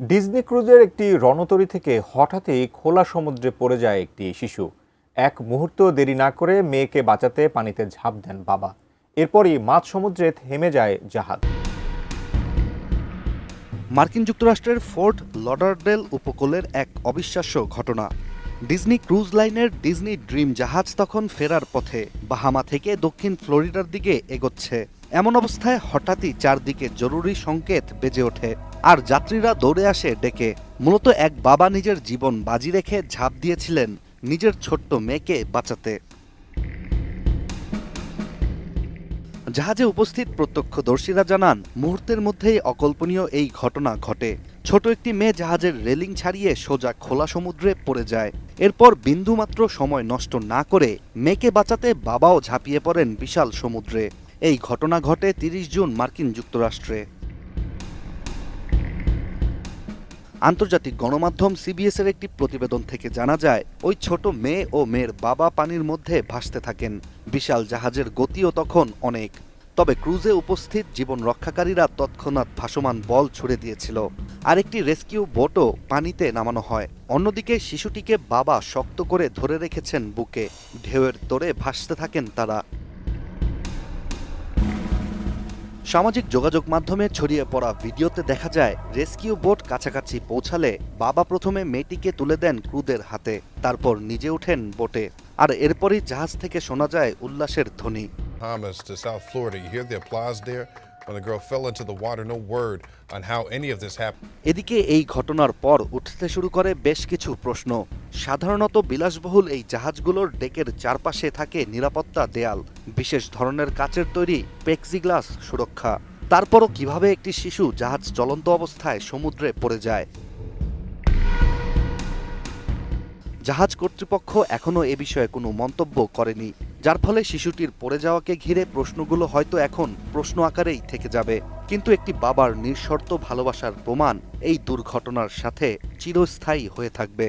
Disney ক্রুজের একটি রণতরী থেকে হঠাৎই খোলা সমুদ্রে পড়ে যায় একটি শিশু। এক মুহূর্ত দেরি না করে মেয়েকে বাঁচাতে পানিতে ঝাঁপ দেন বাবা। এরপরই মাঝ সমুদ্রে থেমে যায় জাহাজ। মার্কিন যুক্তরাষ্ট্রের ফোর্ট লডারডেল উপকূলের এক অবিশ্বাস্য ঘটনা। ডিজনি ক্রুজ লাইনের ডিজনি ড্রিম জাহাজ তখন ফেরার পথে বাহামা থেকে দক্ষিণ ফ্লোরিডার দিকে এগোচ্ছে। এমন অবস্থায় হঠাৎই চারদিকে জরুরি সংকেত বেজে ওঠে। আর যাত্রীরা দৌড়ে আসে ডেকে। মূলত এক বাবা নিজের জীবন বাজি রেখে ঝাঁপ দিয়েছিলেন নিজের ছোট্ট মেয়েকে বাঁচাতে। জাহাজে উপস্থিত প্রত্যক্ষদর্শীরা জানান, মুহূর্তের মধ্যেই অকল্পনীয় এই ঘটনা ঘটে। ছোট একটি মেয়ে জাহাজের রেলিং ছাড়িয়ে সোজা খোলা সমুদ্রে পড়ে যায়। এরপর বিন্দুমাত্র সময় নষ্ট না করে মেয়েকে বাঁচাতে বাবাও ঝাঁপিয়ে পড়েন বিশাল সমুদ্রে। এই ঘটনা ঘটে তিরিশ জুন মার্কিন যুক্তরাষ্ট্রে। আন্তর্জাতিক গণমাধ্যম সিবিএস এর একটি প্রতিবেদন থেকে জানা যায়, ওই ছোট মেয়ে ও মেয়ের বাবা পানির মধ্যে ভাসতে থাকেন। বিশাল জাহাজের গতিও তখন অনেক। তবে ক্রুজে উপস্থিত জীবন রক্ষাকারীরা তৎক্ষণাৎ ভাসমান বল ছুড়ে দিয়েছিল। আরেকটি রেস্কিউ বোটও পানিতে নামানো হয়। অন্যদিকে শিশুটিকে বাবা শক্ত করে ধরে রেখেছেন বুকে। ঢেউয়ের তোড়ে ভাসতে থাকেন তারা। সামাজিক যোগাযোগ মাধ্যমে ছড়িয়ে পড়া ভিডিওতে দেখা যায় রেস্কিউ বোট কাছাকাছি পৌঁছালে বাবা প্রথমে মেয়েটিকে তুলে দেন ক্রুদের হাতে তারপর নিজে ওঠেন বোটে আর এরপরই জাহাজ থেকে শোনা যায় উল্লাসের ধ্বনি Bahamas to South Florida. You hear the applause there? When the girl fell into the water, no word on how any of this happened. এদিকে এই ঘটনার পর উঠতে শুরু করে বেশ কিছু প্রশ্ন সাধারণত বিলাসবহুল এই জাহাজগুলোর ডেকের চারপাশে থাকে নিরাপত্তা দেয়াল, বিশেষ ধরনের কাচের তৈরি প্লেক্সিগ্লাস সুরক্ষা। তারপরও কীভাবে একটি শিশু জাহাজ চলন্ত অবস্থায় সমুদ্রে পড়ে যায়? জাহাজ কর্তৃপক্ষ এখনও এ বিষয়ে কোনো মন্তব্য করেনি, যার ফলে শিশুটির পড়ে যাওয়াকে ঘিরে প্রশ্নগুলো হয়তো এখন প্রশ্ন আকারেই থেকে যাবে। কিন্তু একটি বাবার নিঃশর্ত ভালোবাসার প্রমাণ এই দুর্ঘটনার সাথে চিরস্থায়ী হয়ে থাকবে।